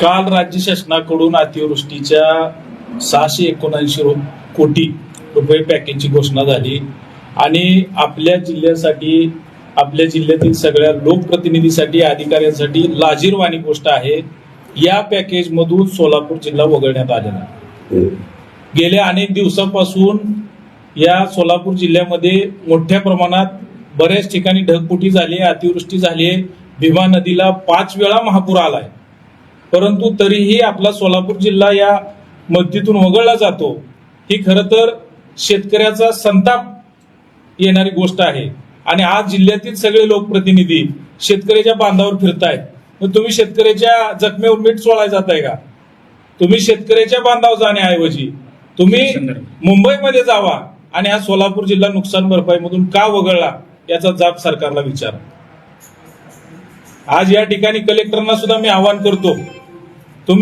काल राज्य शासनाकडून अतिवृष्टीच्या सहाशे एकोणऐंशी कोटी रुपये पॅकेजची घोषणा झाली. आणि आपल्या जिल्ह्यासाठी आपल्या जिल्ह्यातील सगळ्या लोकप्रतिनिधीसाठी अधिकाऱ्यांसाठी लाजीरवाणी गोष्ट आहे. या पॅकेजमधून सोलापूर जिल्हा वगळण्यात आलेला. गेल्या अनेक दिवसापासून या सोलापूर जिल्ह्यामध्ये मोठ्या प्रमाणात बऱ्याच ठिकाणी ढगफुटी झाली आहे अतिवृष्टी झाली. भीमा नदीला पाच वेळा महापूर आलाय. परंतु तरीही आपला सोलापूर जिल्हा या मदतीतून वगळला जातो ही खरं तर शेतकऱ्याचा संताप येणारी गोष्ट आहे. आणि आज जिल्ह्यातील सगळे लोकप्रतिनिधी शेतकऱ्याच्या बांधावर फिरतायत. मग तुम्ही शेतकऱ्याच्या जखमेवर मीठ सोळाय जाताय का? तुम्ही शेतकऱ्याच्या बांधावर जाण्याऐवजी तुम्ही मुंबईमध्ये जावा आणि हा सोलापूर जिल्हा नुकसान भरपाईमधून का वगळला याचा जाब सरकारला विचारा. आज या ठिकाणी कलेक्टरना सुद्धा मी आवाहन करतो